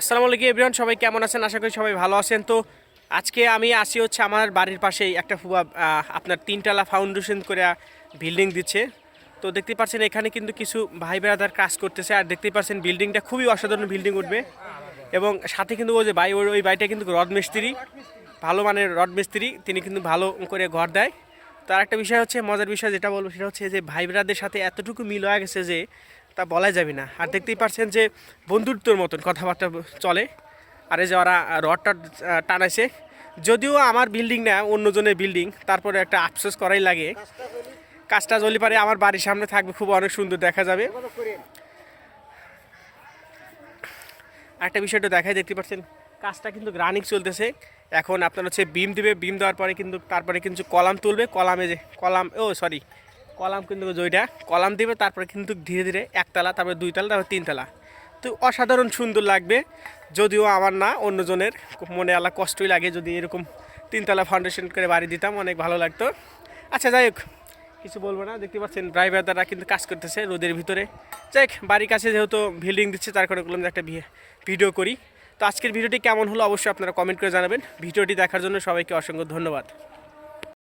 আসসালামু আলাইকুম এভরিওয়ান, সবাই কেমন আছেন? আশা করি সবাই ভালো আছেন। তো আজকে আমি আসি হচ্ছে আমার বাড়ির পাশেই একটা ফুবা আপনার তিনটালা ফাউন্ডেশন করে বিল্ডিং দিচ্ছে। তো দেখতে পাচ্ছেন এখানে কিন্তু কিছু ভাই বেড়াদার কাজ করতেছে, আর দেখতে পাচ্ছেন বিল্ডিংটা খুবই অসাধারণ বিল্ডিং উঠবে। এবং সাথে কিন্তু ওই যে ভাই, ওই বাড়িটা কিন্তু রড মিস্ত্রি, ভালো মানের রড মিস্ত্রি, তিনি কিন্তু ভালো করে ঘর দেয়। তো আর একটা বিষয় হচ্ছে, মজার বিষয় যেটা বলব সেটা হচ্ছে যে ভাই ব্রাদের সাথে এতটুকু মিল হয়ে গেছে যে তা বলা যাবে না। আর দেখতেই পারছেন যে বন্ধুত্বর মতন কথাবার্তা চলে। আর এই যে ওরা রডটা টানাইছে। যদিও আমার বিল্ডিং না, অন্যজনের বিল্ডিং তারপরে একটা আফসোস করাই লাগে। কাজটা জলি পারে, আমার বাড়ির সামনে থাকবে, খুব অনেক সুন্দর দেখা যাবে। একটা বিষয়টা দেখাই, দেখতে পাচ্ছেন, কাজটা কিন্তু রানিং চলতেছে। এখন আপনার হচ্ছে বিম দিবে বিম দেওয়ার পরে কিন্তু, তারপরে কিন্তু কলাম তুলবে। কলামে যে, কলাম, ও সরি কলাম কিন্তু জয়টা। কলাম দিবে তারপরে কিন্তু ধীরে ধীরে একতলা তারপরে দুইতলা তারপরে তিনতলা। তো অসাধারণ সুন্দর লাগবে। যদিও আমার না অন্যজনের মনে আলা কষ্টই লাগে যদি এরকম তিনতলা ফাউন্ডেশন করে বাড়ি দিতাম অনেক ভালো লাগতো। আচ্ছা যাই হোক কিছু বলব না দেখতে পাচ্ছেন ড্রাইভার দ্বারা কিন্তু কাজ করতেছে রোদের ভিতরে। যাই হোক, বাড়ির কাছে যেহেতু বিল্ডিং দিচ্ছে তার কারণে বললাম যে একটা ভিডিও করি। তো আজকের ভিডিওটি কেমন হলো অবশ্যই আপনারা কমেন্ট করে জানাবেন। ভিডিওটি দেখার জন্য সবাইকে অসংখ্য ধন্যবাদ।